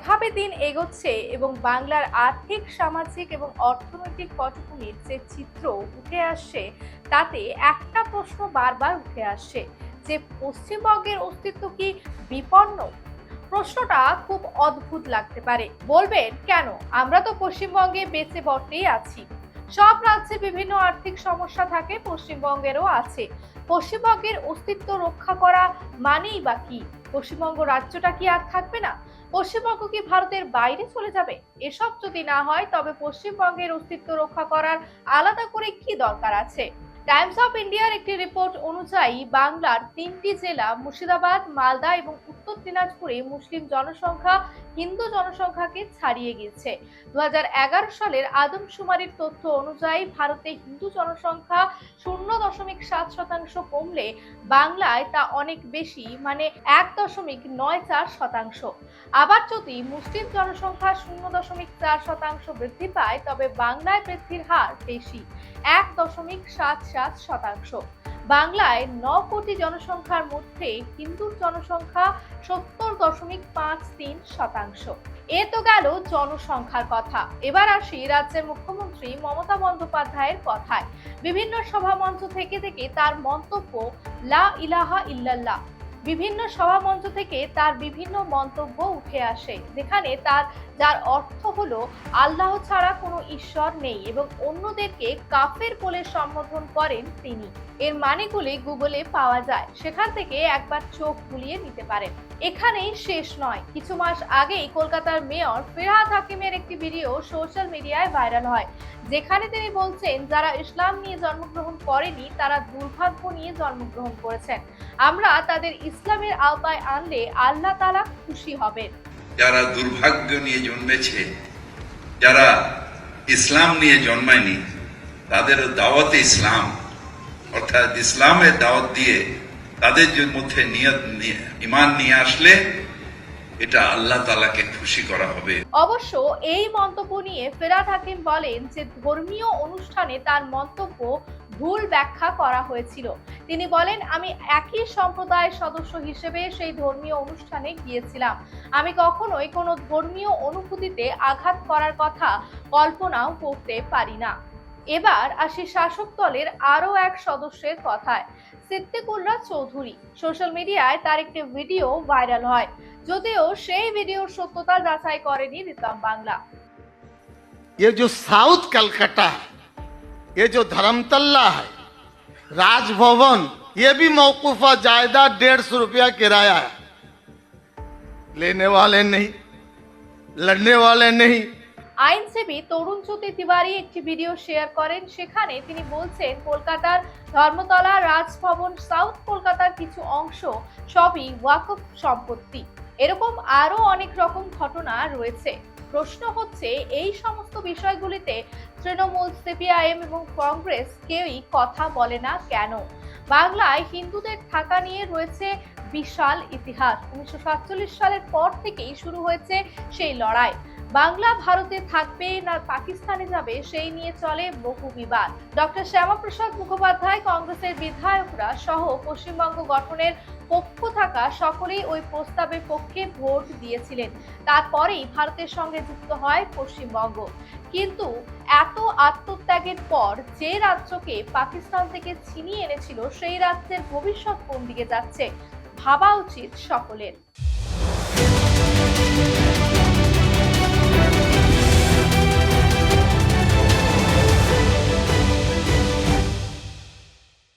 যেভাবে দিন এগোচ্ছে এবং বাংলার আর্থিক, সামাজিক এবং অর্থনৈতিক পটভূমির যে চিত্র উঠে আসছে, তাতে একটা প্রশ্ন বারবার উঠে আসছে, যে পশ্চিমবঙ্গের অস্তিত্ব কি বিপন্ন? প্রশ্নটা খুব অদ্ভুত লাগতে পারে। বলবেন, কেন? আমরা তো পশ্চিমবঙ্গে বেঁচে বটেই আছি। সব রাজ্যে বিভিন্ন আর্থিক সমস্যা থাকে, পশ্চিমবঙ্গেরও আছে। পশ্চিমবঙ্গের অস্তিত্ব রক্ষা করা মানেই বা কি? পশ্চিমবঙ্গ রাজ্যটা কি আর থাকবে না? পশ্চিমবঙ্গ কি ভারতের বাইরে চলে যাবে? এসব যদি না হয়, তবে পশ্চিমবঙ্গের অস্তিত্ব রক্ষা করার আলাদা করে কি দরকার আছে? টাইমস অফ ইন্ডিয়ার একটি রিপোর্ট অনুযায়ী বাংলার তিনটি জেলা মুর্শিদাবাদ, মালদা এবং উত্তর দিনাজপুরে মুসলিম জনসংখ্যা হিন্দু জনসংখ্যাকে ছাড়িয়ে গিয়েছে। দুহাজার এগারো সালের আদমশুমারির তথ্য অনুযায়ী ভারতে হিন্দু জনসংখ্যা শূন্য দশমিক সাত শতাংশ কমলে বাংলায় তা অনেক বেশি মানে এক দশমিক নয় চার শতাংশ। আবার যদি মুসলিম জনসংখ্যা শূন্য দশমিক চার শতাংশ বৃদ্ধি পায়, তবে বাংলায় বৃদ্ধির হার বেশি, এক দশমিক সাত সাত শতাংশ। বাংলায় ন কোটি জনসংখ্যার মধ্যে হিন্দুর জনসংখ্যা সত্তর দশমিক পাঁচ তিন শতাংশ। এ তো গেল জনসংখ্যার কথা। এবার আসি রাজ্যের মুখ্যমন্ত্রী মমতা বন্দ্যোপাধ্যায়ের কথায়। বিভিন্ন সভামঞ্চ থেকে থেকে তার মন্তব্য, লা ইলাহা ইল্লাল্লাহ। বিভিন্ন সভামঞ্চ থেকে তার বিভিন্ন মন্তব্য উঠে আসে। যেখানে তার যার অর্থ হলো, আল্লাহ ছাড়া কোনো ঈশ্বর নেই এবং অন্যদেরকে কাফের বলে সম্বোধন করেন তিনি। এর মানেগুলি গুগলে পাওয়া যায়। সেখান থেকে একবার চোখ বুলিয়ে নিতে পারেন। এখানেই শেষ নয়। কিছু মাস আগেই কলকাতার মেয়র ফিরহাদ হাকিমের একটি ভিডিও সোশ্যাল মিডিয়ায় ভাইরাল হয়, যেখানে তিনি বলছেন, যারা ইসলাম নিয়ে জন্মগ্রহণ করেনি, তারা দুর্ভাগ্য নিয়ে জন্মগ্রহণ করেছেন। আমরা তাদের ইসলামের আওতায় আনলে আল্লাহ তালা খুশি হবেন। যারা দুর্ভাগ্য নিয়ে জন্মেছে, যারা ইসলাম নিয়ে জন্মায়নি তাদের দাওয়াতে ইসলাম। অর্থাৎ ইসলামের দাওয়াত দিয়ে তাদের মধ্যে নিয়ত নিয়ে- ইমান নিয়ে আসলে এটা আল্লাহ তালাকে খুশি করা হবে। অবশ্য এই মন্তব্য নিয়ে ফেরাদ হাকিম বলেন যে ধর্মীয় অনুষ্ঠানে তার মন্তব্য ভুল ব্যাখ্যা করা হয়েছিল তিনি বলেন আমি একই সম্প্রদায়ের সদস্য হিসেবে সেই ধর্মীয় অনুষ্ঠানে গিয়েছিলাম আমি কখনোই কোনো ধর্মীয় অনুভূতিতে আঘাত করার কথা কল্পনাও করতে পারি না এবার আসি শাসক দলের আরও এক সদস্যের কথায় সিদ্দিকুল্লাহ চৌধুরী সোশ্যাল মিডিয়ায় তার একটি ভিডিও ভাইরাল হয় যদিও সেই ভিডিওর সত্যতা যাচাই করেনি রিতম বাংলা ये जो साउथ कलकत्ता है ये जो धर्मतल्ला है राजभवन ये भी मौकूफा जायदाद डेढ़ सौ रुपया किराया है लेने वाले नहीं लड़ने वाले नहीं আইনজীবী তরুণ জ্যোতি তিওয়ারি একটি ভিডিও শেয়ার করেন সেখানে তিনি বলছেন কলকাতার ধর্মতলা রাজভবন সাউথ কলকাতার কিছু অংশ সবই ওয়াকফ সম্পত্তি এরকম আরো অনেক রকম ঘটনা রয়েছে প্রশ্ন হচ্ছে, এই সমস্ত বিষয়গুলিতে তৃণমূল, সিপিআইএম এবং কংগ্রেস কেউই কথা বলে না কেন? বাংলায় হিন্দুদের থাকা নিয়ে রয়েছে বিশাল ইতিহাস। উনিশশো সাতচল্লিশ সালের পর থেকেই শুরু হয়েছে সেই লড়াই। বাংলা ভারতে থাকবে না পাকিস্তানে যাবে, সেই নিয়ে চলে বহু বিবাদ। ডক্টর শ্যামাপ্রসাদ মুখোপাধ্যায়, কংগ্রেসের বিধায়করা সহ পশ্চিমবঙ্গ গঠনের পক্ষ থাকা সকলেই ওই প্রস্তাবের পক্ষে ভোট দিয়েছিলেন। তারপরেই ভারতের সঙ্গে যুক্ত হয় পশ্চিমবঙ্গ। কিন্তু এত আত্মত্যাগের পর যে রাজ্যকে পাকিস্তান থেকে ছিনিয়ে এনেছিল, সেই রাজ্যের ভবিষ্যৎ কোন দিকে যাচ্ছে, ভাবা উচিত সকলের।